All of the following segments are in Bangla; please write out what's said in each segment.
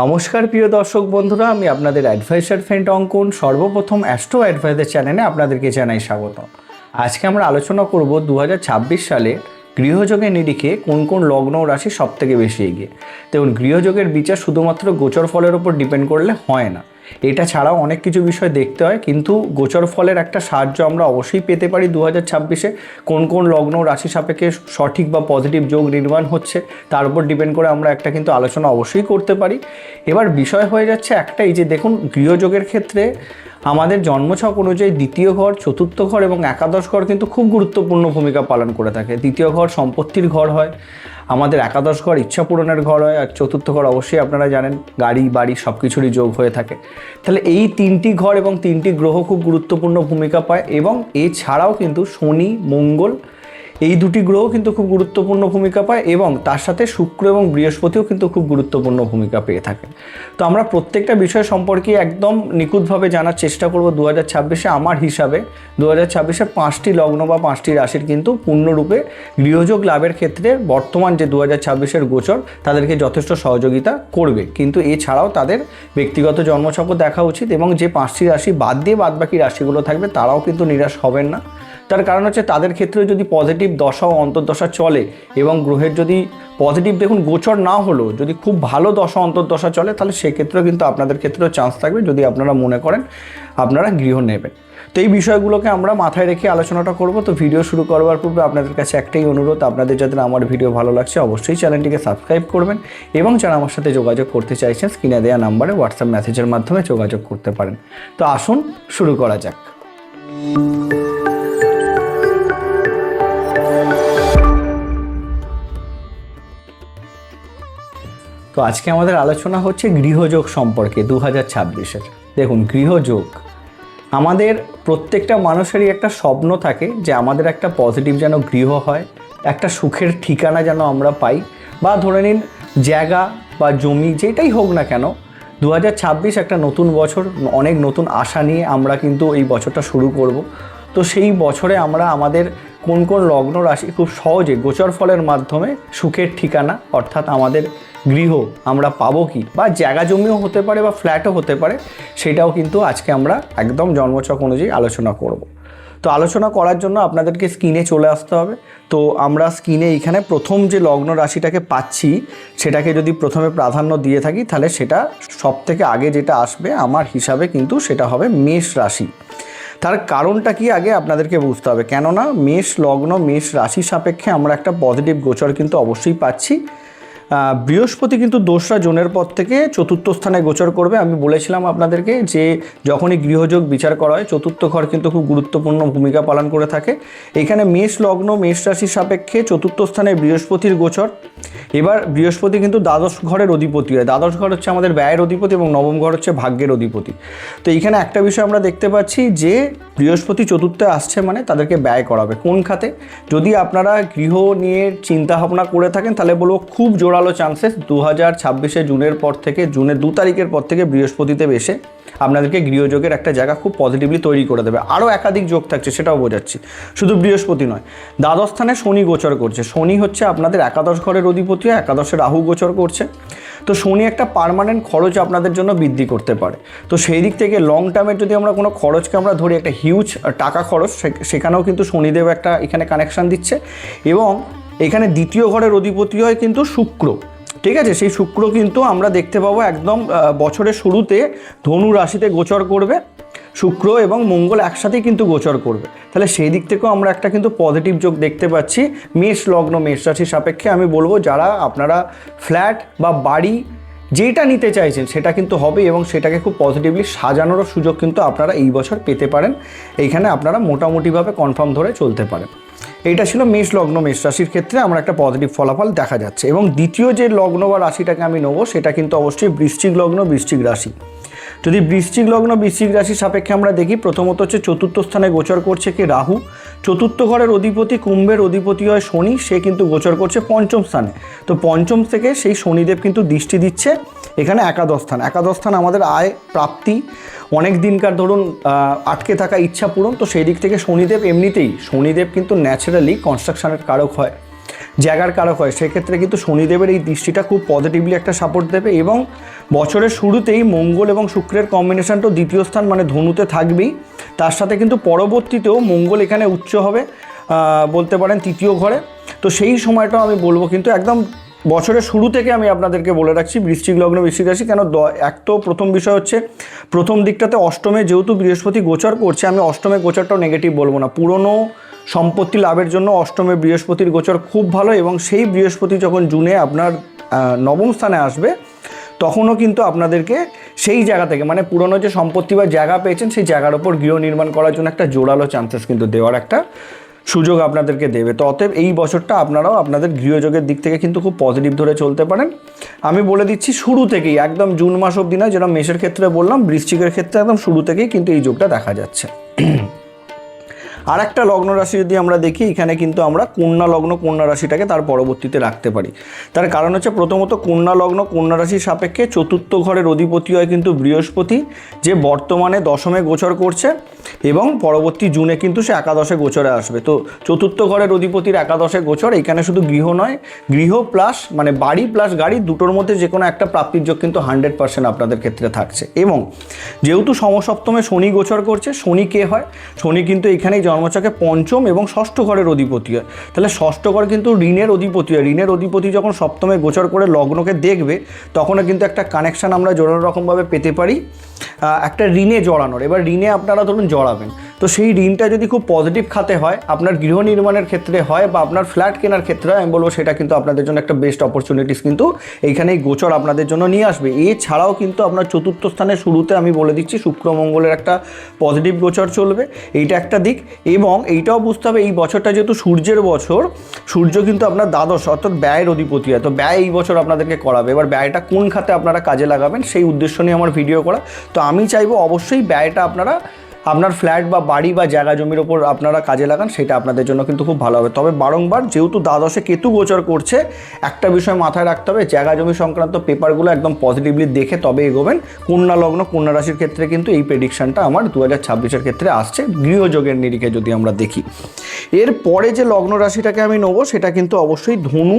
নমস্কার, প্রিয় দর্শক বন্ধুরা, আমি আপনাদের অ্যাডভাইসার ফ্রেন্ড অঙ্কন। সর্বপ্রথম অ্যাস্ট্রো অ্যাডভাইসার চ্যানেলে আপনাদেরকে জানাই স্বাগত আজকে আমরা আলোচনা করব দু হাজার ছাব্বিশ সালে গৃহযোগের নিরিখে কোন কোন লগ্ন রাশি সবথেকে বেশি এগিয়ে। তেমন গৃহযোগের বিচার শুধুমাত্র গোচর ফলের ওপর ডিপেন্ড করলে হয় না। এটা ছাড়াও অনেক কিছু বিষয় দেখতে হয়, কিন্তু গোচর ফলের একটা সাহায্য আমরা অবশ্যই পেতে পারি দু হাজার ছাব্বিশে। কোন কোন লগ্ন রাশি সাপেক্ষে সঠিক বা পজিটিভ যোগ নির্মাণ হচ্ছে, তার উপর ডিপেন্ড করে আমরা একটা কিন্তু আলোচনা অবশ্যই করতে পারি। এবার বিষয় হয়ে যাচ্ছে একটাই যে, দেখুন গৃহযোগের ক্ষেত্রে আমাদের জন্মছক অনুযায়ী দ্বিতীয় ঘর, চতুর্থ ঘর এবং একাদশ ঘর কিন্তু খুব গুরুত্বপূর্ণ ভূমিকা পালন করে থাকে। দ্বিতীয় ঘর সম্পত্তির ঘর হয়, আমাদের একাদশ ঘর ইচ্ছা পূরণের ঘর হয় আর চতুর্থ ঘর অবশ্যই আপনারা জানেন, গাড়ি, বাড়ি সব কিছুরই যোগ হয়ে থাকে। তাহলে এই তিনটি ঘর এবং তিনটি গ্রহ খুব গুরুত্বপূর্ণ ভূমিকা পায় এবং এছাড়াও কিন্তু শনি, মঙ্গল এই দুটি গ্রহ কিন্তু খুব গুরুত্বপূর্ণ ভূমিকা পায় এবং তার সাথে শুক্র এবং বৃহস্পতিও কিন্তু খুব গুরুত্বপূর্ণ ভূমিকা পেয়ে থাকে। তো আমরা প্রত্যেকটা বিষয় সম্পর্কে একদম নিখুঁতভাবে জানার চেষ্টা করব দু হাজার ছাব্বিশে আমার হিসাবে। দু হাজার ছাব্বিশে পাঁচটি লগ্ন বা পাঁচটি রাশির কিন্তু পূর্ণরূপে গৃহযোগ লাভের ক্ষেত্রে বর্তমান যে দু হাজার ছাব্বিশের গোচর, তাদেরকে যথেষ্ট সহযোগিতা করবে। কিন্তু এছাড়াও তাদের ব্যক্তিগত জন্মছকও দেখা উচিত এবং যে পাঁচটি রাশি বাদ দিয়ে বাদবাকি রাশিগুলো থাকবে, তারাও কিন্তু নিরাশ হবেন না। তার কারণ হচ্ছে তাদের ক্ষেত্রে যদি পজিটিভ দশা ও অন্তর্দশা চলে এবং গ্রহের যদি পজিটিভ দেখুন গোচর না হলেও যদি খুব ভালো দশা অন্তর্দশা চলে, তাহলে সেক্ষেত্রেও কিন্তু আপনাদের ক্ষেত্রেও চান্স থাকবে যদি আপনারা মনে করেন আপনারা গৃহ নেবেন। তো এই বিষয়গুলোকে আমরা মাথায় রেখে আলোচনাটা করব। তো ভিডিও শুরু করবার পূর্বে আপনাদের কাছে একটাই অনুরোধ, আপনাদের যাদের আমার ভিডিও ভালো লাগছে অবশ্যই চ্যানেলটিকে সাবস্ক্রাইব করবেন এবং যারা আমার সাথে যোগাযোগ করতে চাইছেন স্ক্রিনে দেওয়া নাম্বারে হোয়াটসঅ্যাপ মেসেজের মাধ্যমে যোগাযোগ করতে পারেন। তো আসুন, শুরু করা যাক। তো আজকে আমাদের আলোচনা হচ্ছে গৃহযোগ সম্পর্কে দু হাজার ছাব্বিশের। দেখুন, গৃহযোগ। আমাদের প্রত্যেকটা মানুষেরই একটা স্বপ্ন থাকে যে আমাদের একটা পজিটিভ যেন গৃহ হয়, একটা সুখের ঠিকানা যেন আমরা পাই, বা ধরে নিন জায়গা বা জমি যেটাই হোক না কেন দু হাজার ছাব্বিশ একটা নতুন বছর, অনেক নতুন আশা নিয়ে আমরা কিন্তু এই বছরটা শুরু করব। তো সেই বছরে আমরা আমাদের কোন কোন লগ্ন রাশি খুব সহজে গোচর ফলের মাধ্যমে সুখের ঠিকানা, অর্থাৎ আমাদের গৃহ আমরা পাবো কি? বা জায়গা জমিও হতে পারে বা ফ্ল্যাটও হতে পারে, সেটাও কিন্তু আজকে আমরা একদম জন্মচক অনুযায়ী আলোচনা করব। তো আলোচনা করার জন্য আপনাদেরকে স্ক্রিনে চলে আসতে হবে। তো আমরা স্ক্রিনে এইখানে প্রথম যে লগ্ন রাশিটাকে পাচ্ছি, সেটাকে যদি প্রথমে প্রাধান্য দিয়ে থাকি, তাহলে সেটা সব থেকে আগে যেটা আসবে আমার হিসাবে কিন্তু সেটা হবে মেষ রাশি। তার কারণটা কি আগে আপনাদেরকে বুঝতে হবে। কেননা মেষ লগ্ন, মেষ রাশি সাপেক্ষে আমরা একটা পজিটিভ গোচর কিন্তু অবশ্যই পাচ্ছি। বৃহস্পতি কিন্তু দোসরা জোনের পর থেকে চতুর্থ স্থানে গোচর করবে। আমি বলেছিলাম আপনাদেরকে যে যখনই গৃহযোগ বিচার করা হয়, চতুর্থ ঘর কিন্তু খুব গুরুত্বপূর্ণ ভূমিকা পালন করে থাকে। এখানে মেষ লগ্ন, মেষ রাশির সাপেক্ষে চতুর্থ স্থানে বৃহস্পতির গোচর। এবার বৃহস্পতি কিন্তু দ্বাদশ ঘরের অধিপতি হয়। দ্বাদশ ঘর হচ্ছে আমাদের ব্যয়ের অধিপতি এবং নবম ঘর হচ্ছে ভাগ্যের অধিপতি। তো এইখানে একটা বিষয় আমরা দেখতে পাচ্ছি যে বৃহস্পতি চতুর্থে আসছে মানে তাদেরকে ব্যয় করাবে। কোন খাতে? যদি আপনারা গৃহ নিয়ে চিন্তা ভাবনা করে থাকেন, তাহলে বলব খুব জোরালো চান্সেস দু হাজার ছাব্বিশে জুনের পর থেকে, জুনের দু তারিখের পর থেকে বৃহস্পতিতে এসে আপনাদেরকে গৃহযোগের একটা জায়গা খুব পজিটিভলি তৈরি করে দেবে। আরও একাধিক যোগ থাকছে সেটাও বোঝাচ্ছি। শুধু বৃহস্পতি নয়, দ্বাদশ স্থানে শনি গোচর করছে। শনি হচ্ছে আপনাদের একাদশ ঘরের অধিপতি একাদশে রাহু গোচর করছে। তো শনি একটা পার্মানেন্ট খরচ আপনাদের জন্য বৃদ্ধি করতে পারে। তো সেই দিক থেকে লং টার্মের যদি আমরা কোনো খরচকে আমরা ধরি, একটা হিউজ টাকা খরচ সেখানেও কিন্তু শনিদেব একটা এখানে কানেকশান দিচ্ছে। এবং এখানে দ্বিতীয় ঘরের অধিপতি হয় কিন্তু শুক্র। ঠিক আছে, সেই শুক্র কিন্তু আমরা দেখতে পাবো একদম বছরের শুরুতে ধনু রাশিতে গোচর করবে, শুক্র এবং মঙ্গল একসাথেই কিন্তু গোচর করবে। তাহলে সেই দিক থেকেও আমরা একটা কিন্তু পজিটিভ যোগ দেখতে পাচ্ছি, মেষ লগ্ন, মেষ রাশির সাপেক্ষে আমি বলব যারা আপনারা ফ্ল্যাট বা বাড়ি যেটা নিতে চাইছেন সেটা কিন্তু হবে এবং সেটাকে খুব পজিটিভলি সাজানোরও সুযোগ কিন্তু আপনারা এই বছর পেতে পারেন। এইখানে আপনারা মোটামুটিভাবে কনফার্ম ধরে চলতে পারেন। এইটা ছিল মেষ লগ্ন মেষ রাশির ক্ষেত্রে আমরা একটা পজিটিভ ফলাফল দেখা যাচ্ছে। এবং দ্বিতীয় যে লগ্ন বা রাশিটাকে আমি নেব, সেটা কিন্তু অবশ্যই বৃশ্চিক লগ্ন, বৃশ্চিক রাশি। যদি বৃশ্চিক লগ্ন, বৃশ্চিক রাশির সাপেক্ষে আমরা দেখি, প্রথমত হচ্ছে চতুর্থ স্থানে গোচর করছে কি রাহু। চতুর্থ ঘরের অধিপতি কুম্ভের অধিপতি হয় শনি, সে কিন্তু গোচর করছে পঞ্চম স্থানে। তো পঞ্চম থেকে সেই শনিদেব কিন্তু দৃষ্টি দিচ্ছে এখানে একাদশ স্থান। একাদশ স্থান আমাদের আয়, প্রাপ্তি, অনেক দিনকার ধরুন আটকে থাকা ইচ্ছা পূরণ। তো সেই দিক থেকে শনিদেব এমনিতেই, শনিদেব কিন্তু ন্যাচারালি কনস্ট্রাকশানের কারক হয়। জায়গার কারক হয়, সেক্ষেত্রে কিন্তু শনিদেবের এই দৃষ্টিটা খুব পজিটিভলি একটা সাপোর্ট দেবে এবং বছরের শুরুতেই মঙ্গল এবং শুক্রের কম্বিনেশনটা দ্বিতীয় স্থান মানে ধনুতে থাকবেই। তার সাথে কিন্তু পরবর্তীতেও মঙ্গল এখানে উচ্চ হবে বলতে পারেন তৃতীয় ঘরে। তো সেই সময়টাও আমি বলব কিন্তু একদম বছরের শুরু থেকে আমি আপনাদেরকে বলে রাখছি, বৃশ্চিক লগ্ন, বৃশ্চিক রাশি, কেন এক তো প্রথম বিষয় হচ্ছে, প্রথম দিকটাতে অষ্টমে যেহেতু বৃহস্পতি গোচর করছে, আমি অষ্টমে গোচরটাও নেগেটিভ বলব না। পুরনো সম্পত্তি লাভের জন্য অষ্টমে বৃহস্পতির গোচর খুব ভালো এবং সেই বৃহস্পতি যখন জুনে আপনার নবম স্থানে আসবে, তখনও কিন্তু আপনাদেরকে সেই জায়গা থেকে মানে পুরনো যে সম্পত্তি বা জায়গা পেয়েছেন, সেই জায়গার ওপর গৃহ নির্মাণ করার জন্য একটা জোরালো চান্সেস কিন্তু দেওয়ার একটা সুযোগ আপনাদেরকে দেবে। তো অতএব এই বছরটা আপনারাও আপনাদের গৃহযোগের দিক থেকে কিন্তু খুব পজিটিভ ধরে চলতে পারেন। আমি বলে দিচ্ছি শুরু থেকেই, একদম জুন মাস অবধি না, যেটা মেষের ক্ষেত্রে বললাম, বৃশ্চিকের ক্ষেত্রে একদম শুরু থেকেই কিন্তু এই যোগটা দেখা যাচ্ছে। আর একটা লগ্ন রাশি যদি আমরা দেখি, এখানে কিন্তু আমরা কন্যা লগ্ন, কন্যা রাশিটাকে তার পরবর্তীতে রাখতে পারি। তার কারণ হচ্ছে প্রথমত কন্যা লগ্ন, কন্যা রাশির সাপেক্ষে চতুর্থ ঘরের অধিপতি হয় কিন্তু বৃহস্পতি, যে বর্তমানে দশমে গোচর করছে এবং পরবর্তী জুনে কিন্তু সে একাদশে গোচরে আসবে। তো চতুর্থ ঘরের অধিপতির একাদশে গোচর, এখানে শুধু গৃহ নয়, গৃহ প্লাস মানে বাড়ি প্লাস গাড়ি দুটোর মধ্যে যে কোনো একটা প্রাপ্তির যোগ কিন্তু হান্ড্রেড পার্সেন্ট আপনাদের ক্ষেত্রে থাকছে। এবং যেহেতু সমসপ্তমে শনি গোচর করছে, শনি কে হয়? শনি কিন্তু এখানেই জন্মচকে পঞ্চম এবং ষষ্ঠ ঘরের অধিপতি হয়। তাহলে ষষ্ঠ ঘর কিন্তু ঋণের অধিপতি হয়। ঋণের অধিপতি যখন সপ্তমে গোচর করে লগ্নকে দেখবে, তখনও কিন্তু একটা কানেকশান আমরা জরুরি রকমভাবে পেতে পারি। একটা ঋণে জড়ানোর। এবার ঋণে আপনারা ধরুন জড়াবেন। তো সেই ঋণটা যদি খুব পজিটিভ খাতে হয়, আপনার গৃহ নির্মাণের ক্ষেত্রে হয় বা আপনার ফ্ল্যাট কেনার ক্ষেত্রে হয়, আমি বলব সেটা কিন্তু আপনাদের জন্য একটা বেস্ট অপরচুনিটিস কিন্তু এইখানেই গোচর আপনাদের জন্য নিয়ে আসবে। এছাড়াও কিন্তু আপনার চতুর্থ স্থানের শুরুতে আমি বলে দিচ্ছি, শুক্র মঙ্গলের একটা পজিটিভ গোচর চলবে। এইটা একটা দিক। এবং এইটাও বুঝতে হবে, এই বছরটা যেহেতু সূর্যের বছর, সূর্য কিন্তু আপনার দ্বাদশ, অর্থাৎ ব্যয়ের অধিপতি হয়। তো ব্যয় এই বছর আপনাদেরকে করাবে। এবার ব্যয়টা কোন খাতে আপনারা কাজে লাগাবেন, সেই উদ্দেশ্য নিয়ে আমার ভিডিও করা। তো আমি চাইব অবশ্যই ব্যয়টা আপনারা, আপনার ফ্ল্যাট বা বাড়ি বা জায়গা জমির ওপর আপনারা কাজে লাগান, সেটা আপনাদের জন্য কিন্তু খুব ভালো হবে। তবে বারংবার যেহেতু দ্বাদশে কেতু গোচর করছে, একটা বিষয় মাথায় রাখতে হবে, জায়গা জমি সংক্রান্ত পেপারগুলো একদম পজিটিভলি দেখে তবে এগোবেন। কন্যা লগ্ন, কন্যা রাশির ক্ষেত্রে কিন্তু এই প্রেডিকশানটা আমার দু হাজার ছাব্বিশের ক্ষেত্রে আসছে, গৃহযোগের নিরিখে যদি আমরা দেখি। এর পরে যে লগ্ন রাশিটাকে আমি নেব, সেটা কিন্তু অবশ্যই ধনু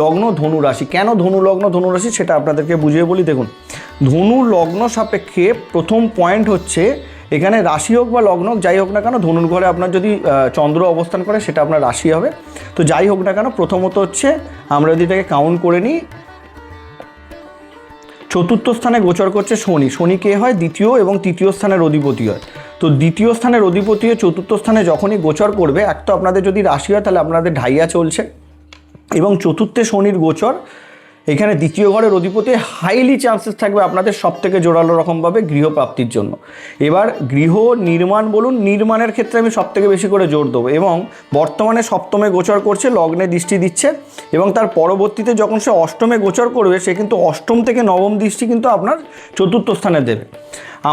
লগ্ন, ধনু রাশি। কেন ধনু লগ্ন, ধনু রাশি সেটা আপনাদেরকে বুঝিয়ে বলি, দেখুন ধনু লগ্ন সাপেক্ষে প্রথম পয়েন্ট হচ্ছে, এখানে রাশি হোক বা লগ্ন যাই হোক না কেন, ধনুর ঘরে আপনার যদি চন্দ্র অবস্থান করে, সেটা আপনার রাশি হবে। তো যাই হোক না কেন, প্রথমত হচ্ছে আমরা যদি এটাকে কাউন্ট করে নিই, চতুর্থ স্থানে গোচর করছে শনি। শনি কে হয়? দ্বিতীয় এবং তৃতীয় স্থানের অধিপতি হয়। তো দ্বিতীয় স্থানের অধিপতি হয়ে চতুর্থ স্থানে যখনই গোচর করবে, এক তো আপনাদের যদি রাশি হয়, তাহলে আপনাদের ঢাইয়া চলছে। এবং চতুর্থে শনির গোচর এখানে দ্বিতীয় ঘরের অধিপতি হাইলি চান্সেস থাকবে আপনাদের সব থেকে জোরালো রকমভাবে গৃহপ্রাপ্তির জন্য। এবার গৃহ নির্মাণ বলুন, নির্মাণের ক্ষেত্রে আমি সব থেকে বেশি করে জোর দেবো এবং বর্তমানে সপ্তমে গোচর করছে, লগ্নে দৃষ্টি দিচ্ছে এবং তার পরবর্তীতে যখন সে অষ্টমে গোচর করবে, সে কিন্তু অষ্টম থেকে নবম দৃষ্টি কিন্তু আপনার চতুর্থ স্থানে দেবে।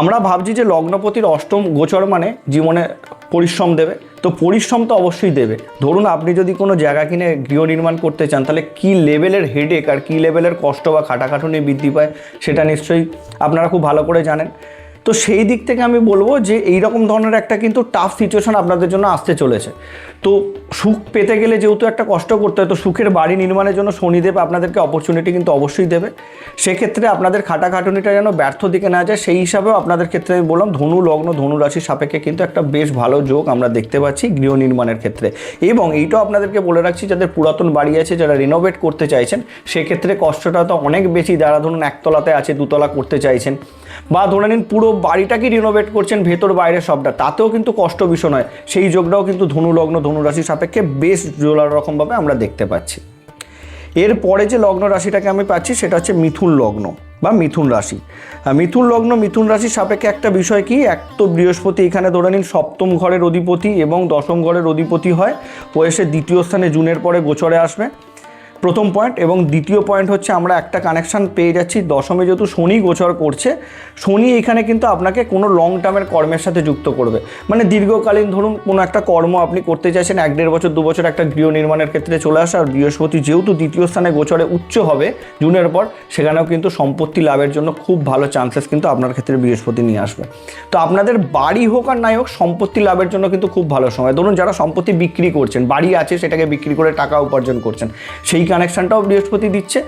আমরা ভাবছি যে লগ্নপতির অষ্টম গোচর মানে জীবনে পরিশ্রম দেবে। তো পরিশ্রম তো অবশ্যই দেবে। ধরুন আপনি যদি কোনো জায়গা কিনে গৃহ নির্মাণ করতে চান, তাহলে কী লেভেলের হেডেক আর কী লেভেলের কষ্ট বা খাটাখাটুনি বৃদ্ধি পায়, সেটা নিশ্চয়ই আপনারা খুব ভালো করে জানেন। তো সেই দিক থেকে আমি বলব যে এই রকম ধরনের একটা কিন্তু টাফ সিচুয়েশন আপনাদের জন্য আসতে চলেছে। তো সুখ পেতে গেলে যেহেতু একটা কষ্ট করতে হয়, তো সুখের বাড়ি নির্মাণের জন্য শনিদেব আপনাদেরকে অপরচুনিটি কিন্তু অবশ্যই দেবে। সেক্ষেত্রে আপনাদের খাটাখাটুনিটা যেন ব্যর্থ দিকে না যায়, সেই হিসাবেও আপনাদের ক্ষেত্রে আমি বললাম, ধনু লগ্ন, ধনু রাশির সাপেক্ষে কিন্তু একটা বেশ ভালো যোগ আমরা দেখতে পাচ্ছি গৃহ নির্মাণের ক্ষেত্রে। এবং এইটাও আপনাদেরকে বলে রাখছি, যাদের পুরাতন বাড়ি আছে, যারা রিনোভেট করতে চাইছেন, সেক্ষেত্রে কষ্টটা তো অনেক বেশি। যারা ধরুন, একতলাতে আছে, দুতলা করতে চাইছেন। বা ধরে নিন পুরো বাড়িটাকে রিনোভেট করছেন, ভেতর বাইরে সবটা। তাতেও কিন্তু কষ্ট বিষয়। নয় সেই যোগটাও কিন্তু ধনু লগ্ন ধনু রাশির সাপেক্ষে বেশ জোরালো রকমভাবে আমরা দেখতে পাচ্ছি। এরপরে যে লগ্ন রাশিটাকে আমি পাচ্ছি, সেটা হচ্ছে মিথুন লগ্ন বা মিথুন রাশি। মিথুন লগ্ন, মিথুন রাশির সাপেক্ষে একটা বিষয় কি? এক তো বৃহস্পতি এখানে ধরে নিন সপ্তম ঘরের অধিপতি এবং দশম ঘরের অধিপতি হয়। ও এসে দ্বিতীয় স্থানে জুনের পরে গোচরে আসবে। প্রথম পয়েন্ট এবং দ্বিতীয় পয়েন্ট হচ্ছে আমরা একটা কানেকশন পেয়ে যাচ্ছি। দশমে যেহেতু শনি গোচর করছে, শনি এখানে কিন্তু আপনাকে কোনো লং টার্মের কর্মের সাথে যুক্ত করবে। মানে দীর্ঘকালীন ধরুন কোনো একটা কর্ম আপনি করতে চাইছেন, এক দেড় বছর, দু বছর একটা গৃহ নির্মাণের ক্ষেত্রে চলে আসে, আর বৃহস্পতি যেহেতু দ্বিতীয় স্থানে গোচরে উচ্চ হবে জুনের পর, সেখানেও কিন্তু সম্পত্তি লাভের জন্য খুব ভালো চান্সেস কিন্তু আপনার ক্ষেত্রে বৃহস্পতি নিয়ে আসবে। তো আপনাদের বাড়ি হোক আর নাই হোক, সম্পত্তি লাভের জন্য কিন্তু খুব ভালো সময়। ধরুন যারা সম্পত্তি বিক্রি করছেন, বাড়ি আছে সেটাকে বিক্রি করে টাকা উপার্জন করছেন সেই কানেকশনটাও বৃহস্পতি দিচ্ছে।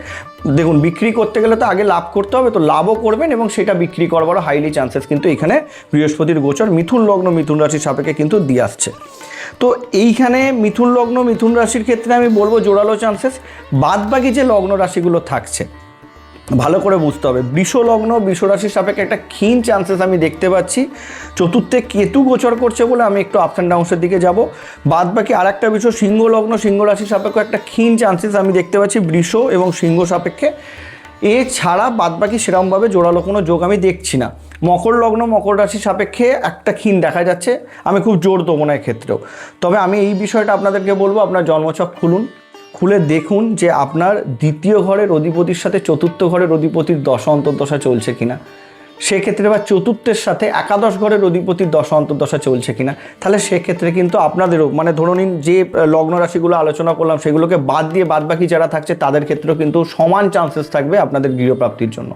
দেখুন, বিক্রি করতে গেলে তো আগে লাভ করতে হবে, তো লাভও করবেন এবং সেটা বিক্রি করবারও হাইলি চান্সেস কিন্তু এখানে বৃহস্পতির গোচর মিথুন লগ্ন মিথুন রাশির সাপেক্ষে কিন্তু দিয়ে আসছে। তো এইখানে মিথুন লগ্ন মিথুন রাশির ক্ষেত্রে আমি বলব জোরালো চান্সেস বাদ বাকি যে লগ্ন রাশিগুলো থাকছে ভালো করে বুঝতে হবে। বৃষ লগ্ন বৃষ রাশির সাপেক্ষে একটা ক্ষীণ চান্সেস আমি দেখতে পাচ্ছি। চতুর্থে কেতু গোচর করছে বলে আমি একটু আপস অ্যান্ড ডাউন্সের দিকে যাব। বাদ বাকি আর একটা বিষয় সিংহ লগ্ন সিংহ রাশির সাপেক্ষে একটা ক্ষীণ চান্সেস আমি দেখতে পাচ্ছি বৃষ এবং সিংহ সাপেক্ষে। এছাড়া বাদ বাকি সেরকমভাবে জোরালো কোনো যোগ আমি দেখছি না। মকর লগ্ন মকর রাশির সাপেক্ষে একটা ক্ষীণ দেখা যাচ্ছে। আমি খুব জোর দেবো না এক্ষেত্রেও। তবে আমি এই বিষয়টা আপনাদেরকে বলব, আপনার জন্মছক খুলুন। খুলে দেখুন যে আপনার দ্বিতীয় ঘরের অধিপতির সাথে চতুর্থ ঘরের অধিপতির দশা অন্তর্দশা চলছে কিনা। সেক্ষেত্রে বা চতুর্থের সাথে একাদশ ঘরের অধিপতির দশা অন্তর্দশা চলছে কিনা। তাহলে সেক্ষেত্রে কিন্তু আপনাদেরও মানে ধরে নিন যে লগ্ন রাশিগুলো আলোচনা করলাম, সেগুলোকে বাদ দিয়ে বাদ বাকি যারা থাকছে, তাদের ক্ষেত্রেও কিন্তু সমান চান্সেস থাকবে আপনাদের গৃহপ্রাপ্তির জন্য।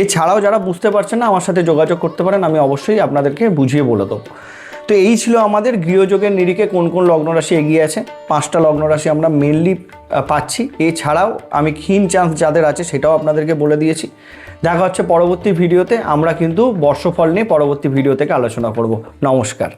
এছাড়াও যারা বুঝতে পারছেন না, আমার সাথে যোগাযোগ করতে পারেন, আমি অবশ্যই আপনাদেরকে বুঝিয়ে বলে দেবো। তো এই ছিল আমাদের গৃহযোগের নিরিখে কোন কোন লগ্ন রাশি এগিয়ে আছে। পাঁচটা লগ্ন রাশি আমরা মেনলি পাচ্ছি। এছাড়াও আমি ক্ষীণ চান্স যাদের আছে সেটাও আপনাদেরকে বলে দিয়েছি। দেখা হচ্ছে পরবর্তী ভিডিওতে। আমরা কিন্তু বর্ষফল নিয়ে পরবর্তী ভিডিও থেকে আলোচনা করব। নমস্কার।